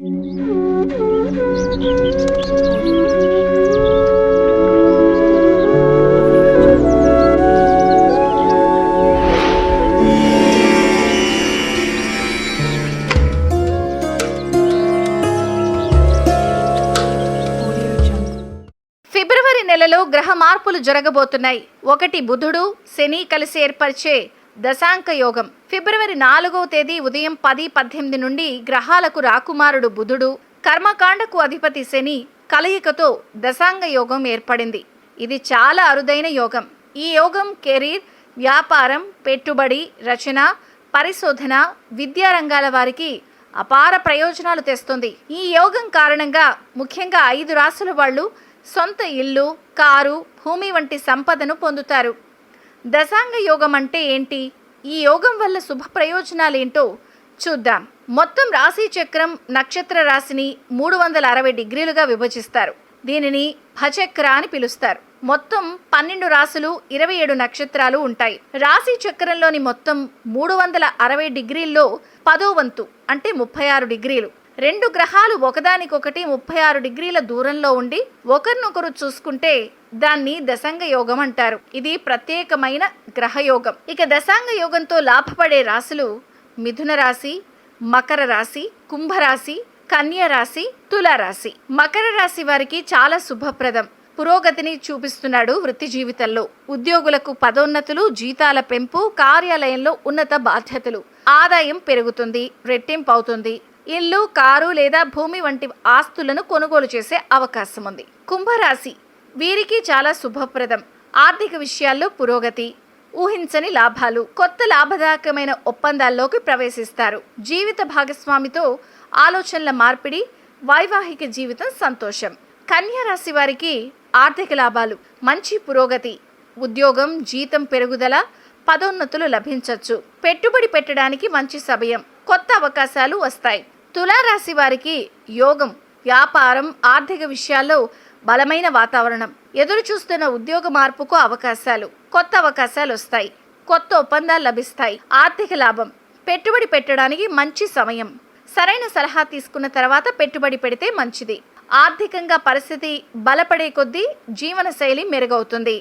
ఫిబ్రవరి నెలలో గ్రహ మార్పులు జరగబోతున్నాయి. ఒకటి బుధుడు శని కలిసి ఏర్పరిచే దశాంక యోగం ఫిబ్రవరి నాలుగవ తేదీ ఉదయం పది పద్దెనిమిది నుండి గ్రహాలకు రాకుమారుడు బుధుడు కర్మకాండకు అధిపతి శని కలయికతో దశాంగ యోగం ఏర్పడింది. ఇది చాలా అరుదైన యోగం. ఈ యోగం కెరీర్ వ్యాపారం పెట్టుబడి రచన పరిశోధన విద్యా రంగాల వారికి అపార ప్రయోజనాలు తెస్తుంది. ఈ యోగం కారణంగా ముఖ్యంగా ఐదు రాసుల వాళ్ళు సొంత ఇల్లు కారు భూమి వంటి సంపదను పొందుతారు. దశాంగ యోగం అంటే ఏంటి? ఈ యోగం వల్ల శుభ ప్రయోజనాలేంటో చూద్దాం. మొత్తం రాశి చక్రం నక్షత్ర రాశిని మూడు వందల అరవై డిగ్రీలుగా విభజిస్తారు. దీనిని భచక్ర అని పిలుస్తారు. మొత్తం పన్నెండు రాశులు ఇరవై ఏడు నక్షత్రాలు ఉంటాయి. రాశి చక్రంలోని మొత్తం మూడు వందల అరవై డిగ్రీల్లో పదో వంతు అంటే ముప్పై ఆరు డిగ్రీలు. రెండు గ్రహాలు ఒకదానికొకటి ముప్పై ఆరు డిగ్రీల దూరంలో ఉండి ఒకరినొకరు చూసుకుంటే దాన్ని దశాంగ యోగం అంటారు. ఇది ప్రత్యేకమైన గ్రహయోగం. ఇక దశాంగ యోగంతో లాభపడే రాశులు మిథున రాశి మకర రాశి కుంభరాశి కన్య రాశి తులారాశి మకర రాశి వారికి చాలా శుభప్రదం. పురోగతిని చూపిస్తున్నాడు వృత్తి జీవితంలో. ఉద్యోగులకు పదోన్నతులు జీతాల పెంపు కార్యాలయంలో ఉన్నత బాధ్యతలు. ఆదాయం పెరుగుతుంది రెట్టింపు అవుతుంది. ఇల్లు కారు లేదా భూమి వంటి ఆస్తులను కొనుగోలు చేసే అవకాశం ఉంది. కుంభరాశి వీరికి చాలా శుభప్రదం. ఆర్థిక విషయాల్లో పురోగతి ఊహించని లాభాలు కొత్త లాభదాయకమైన ఒప్పందాల్లోకి ప్రవేశిస్తారు. జీవిత భాగస్వామితో ఆలోచనల మార్పిడి వైవాహిక జీవితం సంతోషం. కన్యా రాశి వారికి ఆర్థిక లాభాలు మంచి పురోగతి ఉద్యోగం జీతం పెరుగుదల పదోన్నతులు లభించవచ్చు పెట్టుబడి పెట్టడానికి మంచి సమయం. కొత్త అవకాశాలు వస్తాయి. తులారాశి వారికి యోగం వ్యాపారం ఆర్థిక విషయాల్లో బలమైన వాతావరణం ఎదురు చూస్తున్న ఉద్యోగ మార్పుకు అవకాశాలు కొత్త అవకాశాలు వస్తాయి. కొత్త ఒప్పందాలు లభిస్తాయి. ఆర్థిక లాభం పెట్టుబడి పెట్టడానికి మంచి సమయం. సరైన సలహా తీసుకున్న తర్వాత పెట్టుబడి పెడితే మంచిది. ఆర్థికంగా పరిస్థితి బలపడే కొద్దీ జీవనశైలి మెరుగవుతుంది.